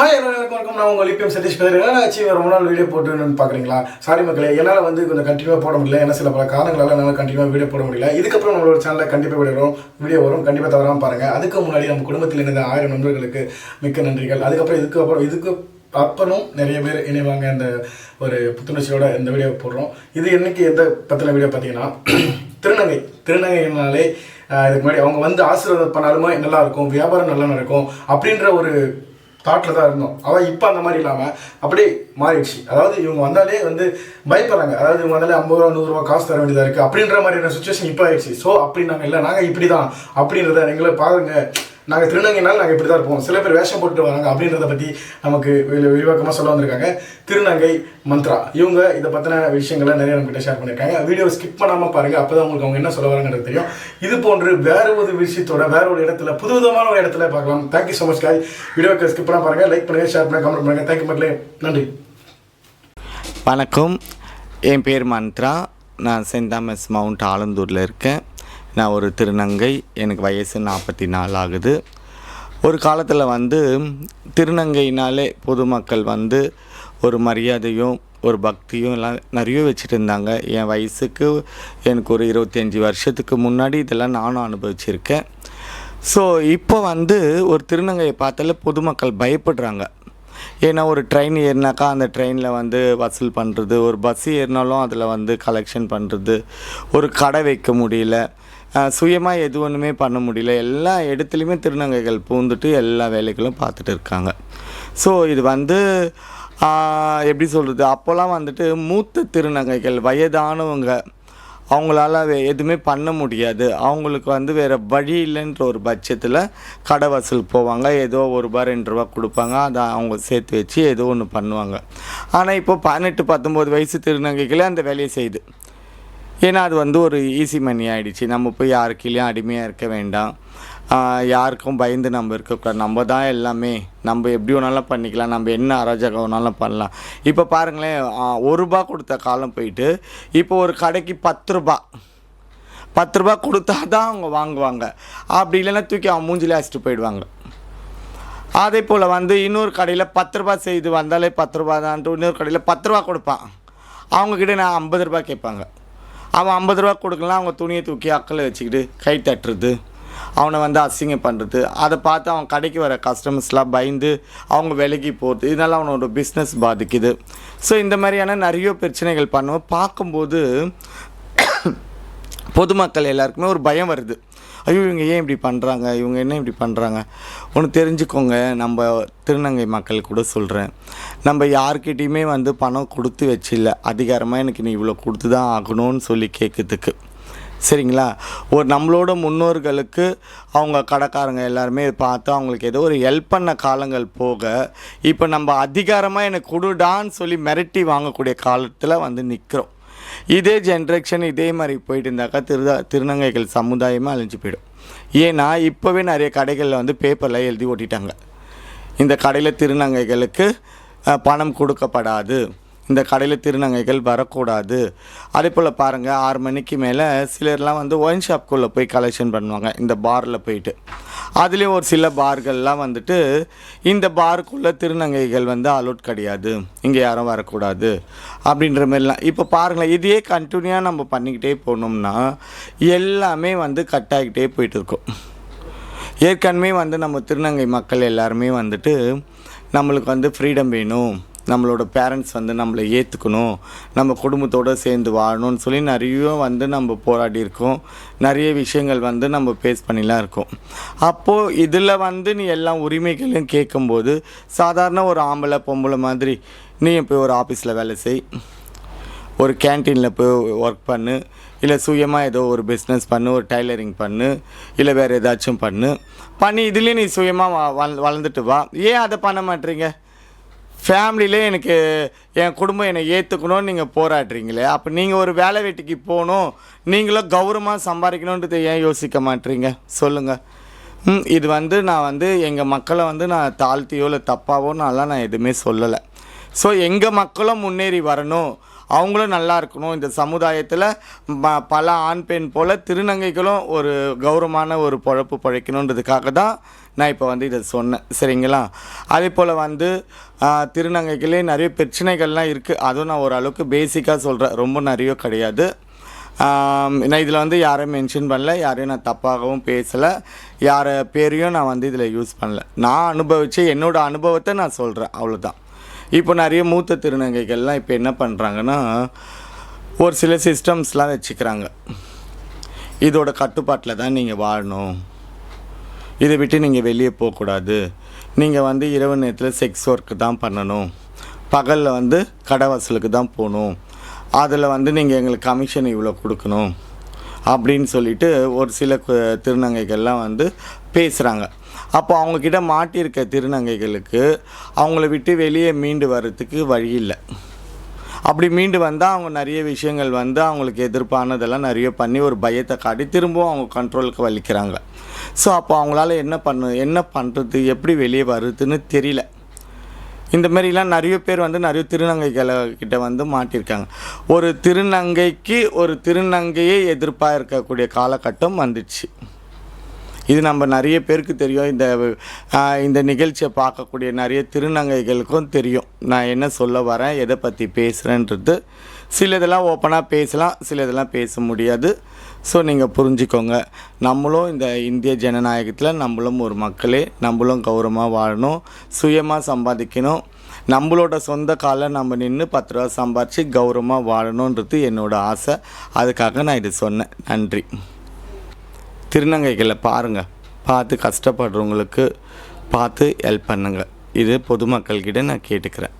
Hi எல்லாருக்கும் வணக்கம். நான் உங்கள் லிபிஎம் சதீஷ் பேசுகிறேன் என்ன ஆச்சு ரொம்ப நாள் வீடியோ போட்டுன்னு பார்க்குறீங்களா சாரி மக்களே என்னால் வந்து கொஞ்சம் கண்டினியூவாக போட முடியல. ஏன்னா சில பல காரணங்களால் என்னால் கண்டினியூவாக வீடியோ போட முடியல. இதுக்கப்புறம் நம்மளோட சேனலில் கண்டிப்பாக வீடியோ வரும். வீடியோ வரும். கண்டிப்பாக தவறாமல் பாருங்கள் அதுக்கு முன்னாடி நம்ம குடும்பத்தில் இருந்த ஆயிரம் நண்பர்களுக்கு மிக்க நன்றிகள். அதுக்கப்புறம் இதுக்கு அப்புறம் இதுக்கு அப்புறம் நிறைய பேர் இணைவாங்க இந்த ஒரு புத்துணர்ச்சியோட இந்த வீடியோ போடுறோம். இது என்னைக்கு எந்த பற்றின வீடியோ பார்த்தீங்கன்னா திருநங்கை. திருநங்கைனாலே இதுக்கு முன்னாடி அவங்க வந்து ஆசீர்வாதம் பண்ணாலுமே நல்லா இருக்கும். வியாபாரம் நல்லா நடக்கும். அப்படின்ற ஒரு தாட்டில் தான் இருந்தோம். அதான் இப்போ அந்த மாதிரி இல்லாமல் அப்படியே மாறிடுச்சு. அதாவது இவங்க வந்தாலே வந்து பயப்படுறாங்க. அதாவது இவங்க வந்தாலே ஐம்பது ரூபா நூறுரூவா காசு தர வேண்டியதாக இருக்குது அப்படின்ற மாதிரியான சுச்சுவேஷன் இப்போ ஆயிடுச்சு. ஸோ அப்படி நாங்கள் இல்லை. நாங்கள் இப்படி தான் அப்படின்றத எங்களை பாருங்கள் நாங்கள் திருநங்கைனால நாங்கள் இப்படி தான் இருப்போம். சில பேர் வேஷம் போட்டு வராங்க அப்படின்றத பற்றி நமக்கு விரிவாக்கமாக சொல்ல வந்திருக்காங்க. திருநங்கை மந்த்ரா. இவங்க இதை பற்றின விஷயங்களை நிறைய நம்மகிட்ட ஷேர் பண்ணியிருக்காங்க. வீடியோ ஸ்கிப் பண்ணாமல் பாருங்கள் அப்போ தான் உங்களுக்கு அவங்க என்ன சொல்ல வராங்கன்றது தெரியும். இது போன்று வேற ஒரு விஷயத்தோட வேற ஒரு இடத்துல புதுவிதமான ஒரு இடத்துல பார்க்கலாம். தேங்க்யூ ஸோ மச் காய் வீடியோக்கு ஸ்கிப் பண்ணால் பாருங்கள் லைக் பண்ணுங்கள் ஷேர் பண்ணுங்கள் கமெண்ட் பண்ணுங்கள் தேங்க்யூ மக்களே. நன்றி. வணக்கம். என் பேர் மந்த்ரா. நான் சென்ட் தாமஸ் மவுண்ட் ஆலந்தூரில் இருக்கேன். நான் ஒரு திருநங்கை எனக்கு வயசு நாற்பத்தி நாலு ஆகுது. ஒரு காலத்தில் வந்து திருநங்கைனாலே பொதுமக்கள் வந்து ஒரு மரியாதையும் ஒரு பக்தியும் எல்லாம் நிறைய வச்சுட்டு இருந்தாங்க என் வயசுக்கு எனக்கு ஒரு இருபத்தஞ்சி வருஷத்துக்கு முன்னாடி இதெல்லாம் நானும் அனுபவிச்சிருக்கேன். ஸோ இப்போ வந்து ஒரு திருநங்கையை பார்த்தாலே பொதுமக்கள் பயப்படுறாங்க. ஏன்னா ஒரு ட்ரெயின் ஏறினாக்கா அந்த ட்ரெயினில் வந்து வசூல் பண்ணுறது ஒரு பஸ் ஏறினாலும் அதில் வந்து கலெக்ஷன் பண்ணுறது ஒரு கடை வைக்க முடியல. சுயமாக எது ஒன்றுமே பண்ண முடியல. எல்லா இடத்துலையுமே திருநங்கைகள் பூந்துட்டு எல்லா வேலைகளும் பார்த்துட்டு இருக்காங்க. ஸோ இது வந்து எப்படி சொல்கிறது அப்போல்லாம் வந்துட்டு மூத்த திருநங்கைகள் வயதானவங்க அவங்களால எதுவுமே பண்ண முடியாது. அவங்களுக்கு வந்து வேறு வழி இல்லைன்ற ஒரு பட்சத்தில் கடை வசூல் போவாங்க. ஏதோ ஒரு ரூபா ரெண்டு ரூபா கொடுப்பாங்க. அதை அவங்க சேர்த்து வச்சு ஏதோ ஒன்று பண்ணுவாங்க. ஆனால் இப்போ பதினெட்டு பத்தொம்போது வயசு திருநங்கைகளே அந்த வேலையை செய்யுது. ஏன்னா அது வந்து ஒரு ஈஸி மணி ஆகிடுச்சு நம்ம போய் யாருக்கிலையும் அடிமையாக இருக்க வேண்டாம். யாருக்கும் பயந்து நம்ம இருக்கக்கூடாது. நம்ம தான் எல்லாமே. நம்ம எப்படி வேணாலும் பண்ணிக்கலாம். நம்ம என்ன அராஜகம் வேணாலும் பண்ணலாம். இப்போ பாருங்களேன் ஒரு ரூபா கொடுத்த காலம் போயிட்டு இப்போ ஒரு கடைக்கு பத்து ரூபா. பத்து ரூபா கொடுத்தா தான் அவங்க வாங்குவாங்க. அப்படி இல்லைன்னா தூக்கி அவங்க மூஞ்சிலே அடிச்சிட்டு போயிடுவாங்க. அதே போல் வந்து இன்னொரு கடையில் பத்து ரூபா செய்து வந்தாலே பத்து ரூபா தான்ட்டு இன்னொரு கடையில் பத்து ரூபா கொடுப்பான். அவங்கக்கிட்ட நான் ஐம்பது ரூபா கேட்பாங்க. அவன் ஐம்பது ரூபா கொடுக்கலாம் அவங்க துணியை தூக்கி அக்கலை வச்சுக்கிட்டு கை தட்டுறது அவனை வந்து அசிங்கம் பண்ணுறது அதை பார்த்து அவன் கடைக்கு வர கஸ்டமர்ஸ்லாம் பயந்து அவங்க விலகி போகிறது இதனால் அவனோட பிஸ்னஸ் பாதிக்குது. ஸோ இந்த மாதிரியான நிறைய பிரச்சனைகள் பண்ணுவோம். பார்க்கும்போது பொதுமக்கள் எல்லாருக்குமே ஒரு பயம் வருது. ஐயோ இவங்க ஏன் இப்படி பண்ணுறாங்க இவங்க என்ன இப்படி பண்ணுறாங்க ஒன்று தெரிஞ்சுக்கோங்க. நம்ம திருநங்கை மக்கள் கூட சொல்கிறேன் நம்ம யார்கிட்டயுமே வந்து பணம் கொடுத்து வச்சில்ல. அதிகாரமாக எனக்கு நீ இவ்வளோ கொடுத்து தான் ஆகணும்னு சொல்லி கேட்குறதுக்கு. சரிங்களா? ஒரு நம்மளோட முன்னோர்களுக்கு அவங்க கடைக்காரங்க எல்லாருமே பார்த்து அவங்களுக்கு ஏதோ ஒரு ஹெல்ப் பண்ண காலங்கள் போக இப்போ நம்ம அதிகாரமாக எனக்கு கொடுடான்னு சொல்லி மிரட்டி வாங்கக்கூடிய காலத்தில் வந்து நிற்கிறோம் இதே ஜென்ரேஷன் இதே மாதிரி போயிட்டு இருந்தாக்கா திருதா திருநங்கைகள் சமுதாயமாக அழிஞ்சு போயிடும். ஏன்னா இப்போவே நிறைய கடைகளில் வந்து பேப்பரில் எழுதி ஓட்டிட்டாங்க. இந்த கடையில் திருநங்கைகளுக்கு பணம் கொடுக்கப்படாது. இந்த கடையில் திருநங்கைகள் வரக்கூடாது. அதே போல் பாருங்கள் ஆறு மணிக்கு மேலே சிலர்லாம் வந்து ஒயின் ஷாப்குள்ளே போய் கலெக்ஷன் பண்ணுவாங்க. இந்த பாரில் போயிட்டு. அதுலேயும் ஒரு சில பார்கள்லாம் வந்துட்டு இந்த பாருக்குள்ளே திருநங்கைகள் வந்து அலோட் கிடையாது. இங்கே யாரும் வரக்கூடாது. அப்படின்ற மாதிரிலாம். இப்போ பாருங்களேன் இதையே கண்டினியூவாக நம்ம பண்ணிக்கிட்டே போனோம்னா எல்லாமே வந்து கட் ஆகிக்கிட்டே போயிட்டு இருக்கும். ஏற்கனவே வந்து நம்ம திருநங்கை மக்கள் எல்லாருமே வந்துட்டு நம்மளுக்கு வந்து ஃப்ரீடம் வேணும். நம்மளோட பேரண்ட்ஸ் வந்து நம்மளை ஏற்றுக்கணும் நம்ம குடும்பத்தோடு சேர்ந்து வாழணும்னு சொல்லி நிறைய வந்து நம்ம போராடி இருக்கோம். நிறைய விஷயங்கள் வந்து நம்ம ஃபேஸ் பண்ணிலாம் இருக்கோம். அப்போது இதில் வந்து நீ எல்லா உரிமைகளையும் கேட்கும்போது சாதாரண ஒரு ஆம்பளை பொம்பளை மாதிரி நீ போய் ஒரு ஆஃபீஸில் வேலை செய். ஒரு கேன்டீனில் போய் ஒர்க் பண்ணு. இல்லை சுயமாக ஏதோ ஒரு பிஸ்னஸ் பண்ணு ஒரு டைலரிங் பண்ணு. இல்லை வேறு ஏதாச்சும் பண்ணு. பண்ணி இதுலேயும் நீ சுயமாக வ வள- வளர்ந்துட்டு வா. ஏன் அதை பண்ண மாட்டீங்க? ஃபேமிலியிலே எனக்கு என் குடும்பம் என்னை ஏற்றுக்கணும்னு நீங்கள் போராடுறீங்களே அப்போ நீங்கள் ஒரு வேலை வெட்டிக்கு போகணும் நீங்களும் கௌரவமாக சம்பாதிக்கணுன்றது ஏன் யோசிக்க மாட்டீங்க? சொல்லுங்கள் ம் இது வந்து நான் வந்து எங்கள் மக்களை வந்து நான் தாழ்த்தியோ இல்லை தப்பாவோ நான்லாம் நான் எதுவுமே சொல்லலை. ஸோ எங்கள் மக்களும் முன்னேறி வரணும். அவங்களும் நல்லா இருக்கணும். இந்த சமுதாயத்தில் ப- பல ஆண் பெண் போல் திருநங்கைகளும் ஒரு கௌரவமான ஒரு பொழப்பு பழைக்கணுன்றதுக்காக தான் நான் இப்போ வந்து இதை சொன்னேன். சரிங்களா? அதே போல் வந்து திருநங்கைகளே நிறைய பிரச்சனைகள்லாம் இருக்குது அதுவும் நான் ஓரளவுக்கு பேசிக்காக சொல்கிறேன் ரொம்ப நிறைய கிடையாது. நான் இதில் வந்து யாரையும் மென்ஷன் பண்ணல. யாரையும் நான் தப்பாகவும் பேசலை. யார் பேரையும் நான் வந்து இதில் யூஸ் பண்ணல. நான் அனுபவித்து என்னோடய அனுபவத்தை நான் சொல்கிறேன் அவ்வளோதான் இப்போ நிறைய மூத்த திருநங்கைகள்லாம் இப்போ என்ன பண்ணுறாங்கன்னா ஒரு சில சிஸ்டம்ஸ்லாம் வச்சுக்கிறாங்க. இதோட கட்டுப்பாட்டில் தான் நீங்கள் வாழணும். இதை விட்டு நீங்கள் வெளியே போகக்கூடாது. நீங்கள் வந்து இரவு நேரத்தில் செக்ஸ் ஒர்க்கு தான் பண்ணணும். பகலில் வந்து கடை வசூலுக்கு தான் போகணும். அதில் வந்து நீங்கள் எங்களுக்கு கமிஷன் இவ்வளோ கொடுக்கணும். அப்படின்னு சொல்லிட்டு ஒரு சில திருநங்கைகள்லாம் வந்து பேசுகிறாங்க அப்போ அவங்கக்கிட்ட மாட்டியிருக்க திருநங்கைகளுக்கு அவங்கள விட்டு வெளியே மீண்டு வர்றதுக்கு வழி இல்லை. அப்படி மீண்டு வந்தால் அவங்க நிறைய விஷயங்கள் வந்து அவங்களுக்கு எதிர்ப்பானதெல்லாம் நிறைய பண்ணி ஒரு பயத்தை காட்டி திரும்பவும் அவங்க கண்ட்ரோலுக்கு வலிக்கிறாங்க. ஸோ அப்போ அவங்களால என்ன பண்ண என்ன பண்ணுறது எப்படி வெளியே வருதுன்னு தெரியல. இந்த மாதிரிலாம் நிறைய பேர் வந்து நிறைய திருநங்கைகளை கிட்ட வந்து மாட்டியிருக்காங்க. ஒரு திருநங்கைக்கு ஒரு திருநங்கையே எதிர்ப்பாக இருக்கக்கூடிய காலகட்டம் வந்துச்சு. இது நம்ம நிறைய பேருக்கு தெரியும். இந்த இந்த நிகழ்ச்சியை பார்க்கக்கூடிய நிறைய திருநங்கைகளுக்கும் தெரியும். நான் என்ன சொல்ல வரேன் எதை பற்றி பேசுகிறேன்றது சிலதெல்லாம் ஓப்பனாக பேசலாம் சிலதெல்லாம் பேச முடியாது. ஸோ நீங்கள் புரிஞ்சுக்கோங்க. நம்மளும் இந்த இந்திய ஜனநாயகத்தில் நம்மளும் ஒரு மக்களே நம்மளும் கௌரவமாக வாழணும் சுயமாக சம்பாதிக்கணும். நம்மளோட சொந்த காலை நம்ம நின்று பத்து ரூபா சம்பாரித்து கௌரவமாக வாழணுன்றது என்னோடய ஆசை. அதுக்காக நான் இது சொன்னேன். நன்றி. திருநங்கைகளை பாருங்கள் பார்த்து கஷ்டப்படுறவங்களுக்கு பார்த்து ஹெல்ப் பண்ணுங்கள் இது பொதுமக்கள்கிட்ட நான் கேட்டுக்கிறேன்.